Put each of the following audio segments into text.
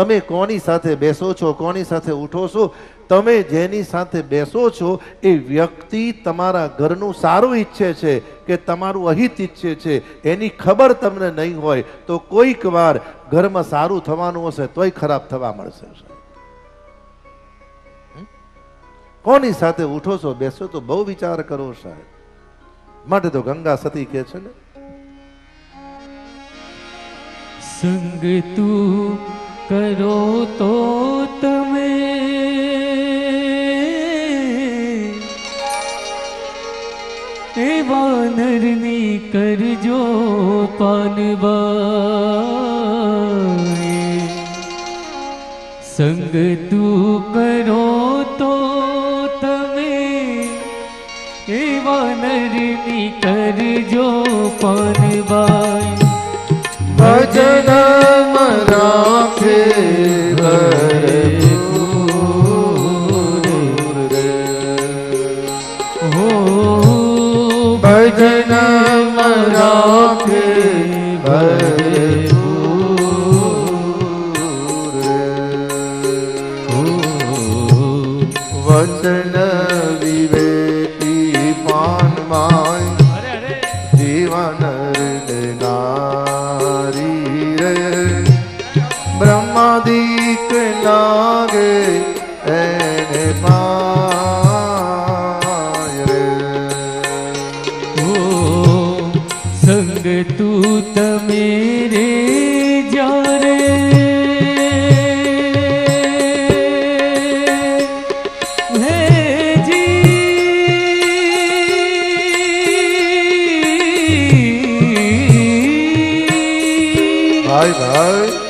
તમે કોની સાથે બેસો છો, કોની સાથે ઉઠો છો, તમે જેની સાથે બેસો છો, એ વ્યક્તિ તમારા ઘરનું સારું ઈચ્છે છે કે તમારું અહિત ઈચ્છે છે, એની ખબર તમને નહીં હોય, તો કોઈક વાર ઘરમાં સારું થવાનું હશે, તોય ખરાબ થવા મળશે. કોની સાથે ઉઠો છો, બેસો તો બહુ વિચાર કરો સાહેબ. માટે તો ગંગા સતી કહે છે ને? સંગ તું કરો તો તમે. એ વાનરની કરજો પાનબાઈ સંગ તું કરો તો તમે. એ વાનરની કરજો પાનબાઈ ભજન રાખે ભજન રાખે વચન વિવેકી પાનમાય જીવન બ્રહ્માદિક લાગે એને પાય રે. હો સંગ તું તમે રે ભાઈ ભાઈ.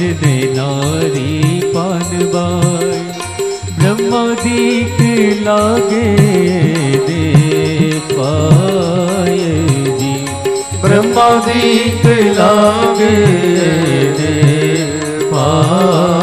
નર ને નારી પાનબાઈ બ્રહ્માદિક લાગે દે પાયજી બ્રહ્માદિક લાગે પાય